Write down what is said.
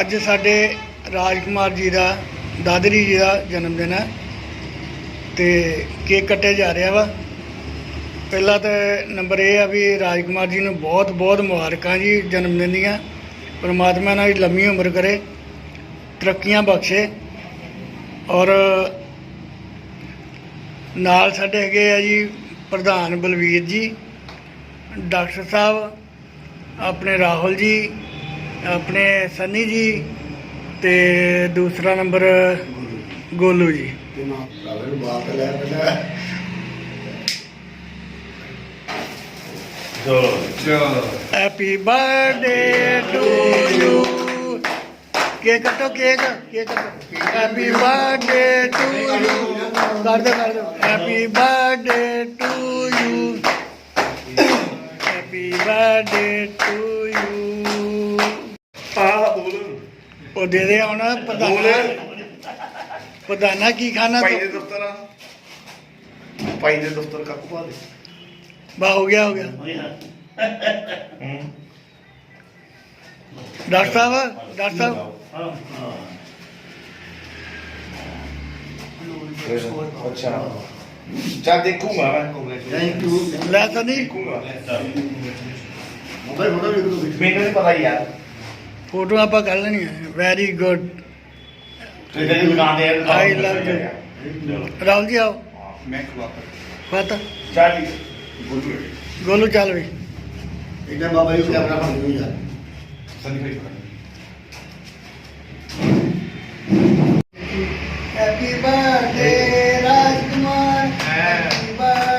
ਅੱਜ ਸਾਡੇ ਰਾਜਕੁਮਾਰ ਜੀ ਦਾ, ਦਾਦਰੀ ਜੀ ਦਾ ਜਨਮ ਦਿਨ ਹੈ ਤੇ ਕੇਕ ਕੱਟਿਆ ਜਾ ਰਿਹਾ ਵਾ। ਪਹਿਲਾ ਤਾਂ ਨੰਬਰ ਇਹ ਆ ਵੀ ਰਾਜਕੁਮਾਰ ਜੀ ਨੂੰ ਬਹੁਤ ਬਹੁਤ ਮੁਬਾਰਕਾਂ ਜੀ ਜਨਮ ਦਿਨ ਦੀਆਂ। ਪਰਮਾਤਮਾ ਨਾਲ ਲੰਮੀ ਉਮਰ ਕਰੇ, ਤਰੱਕੀਆਂ ਬਖਸ਼ੇ ਔਰ ਨਾਲ ਸਾਡੇ ਹੈਗੇ ਆ ਜੀ ਪ੍ਰਧਾਨ ਬਲਵੀਰ ਜੀ, ਡਾਕਟਰ ਸਾਹਿਬ, ਆਪਣੇ ਰਾਹੁਲ ਜੀ ਆਪਣੇ ਸੰਨੀ ਜੀ ਤੇ ਦੂਸਰਾ ਨੰਬਰ ਗੋਲੂ ਜੀ। ਤੇ ਨਾ ਕਾਲੇ ਨੂੰ ਬਾਤ ਲੈ ਪਹਿਲਾਂ ਚਲੋ। Happy birthday to you cake ਕੱਟੋ ਕੇਕ ਕੇਕ ਕੱਟੋ। ਹੈਪੀ ਬਰਥਡੇ ਟੂ ਯੂ ਕਰ ਦੋ ਕਰ ਦੋ happy birthday to you happy birthday to you ਆ ਬੋਲ ਉਹ ਦੇ ਦੇ ਹੁਣ ਪ੍ਰਧਾਨਾ ਪ੍ਰਧਾਨਾ ਕੀ ਖਾਣਾ ਭਾਈ ਦੇ ਤੂੰ ਦਫ਼ਤਰ ਆ। ਭਾਈ ਦੇ ਦਫ਼ਤਰ ਕਾਕੂ ਪਾ ਦੇ। ਬਾ ਹੋ ਗਿਆ ਹੋ ਗਿਆ। ਹੂੰ ਡਾਕਟਰ ਸਾਹਿਬ ਡਾਕਟਰ ਸਾਹਿਬ। ਅੱਛਾ ਚੱਲ ਦੇਖੂਗਾ ਮੈਂ। ਥੈਂਕ ਯੂ ਲੈ ਦੇਖੂਗਾ। ਫੋਟੋ ਵੀ ਕਰੋ ਮੈਨੂੰ ਨਹੀਂ ਪਤਾ ਯਾਰ। ਫੋਟੋ ਆਪਾਂ ਕਰ ਲੈਣੀ ਹੈ ਵੈਰੀ ਗੁੱਡ ਤੇ ਤੇਰੀ ਦੁਕਾਨ ਤੇ I love you. Rahul ji ਆਓ ਮੈਂ ਖਵਾ ਪਤਾ ਚੱਲ ਗੋਲੂ ਚੱਲ ਵੀ ਇਹਨਾਂ ਬਾਬਾ ਜੀ ਦਾ ਆਪਣਾ ਫੜ ਦਿਓ ਯਾਰ ਸੰਨੀ ਭਾਈ happy birthday Rajkumar happy birthday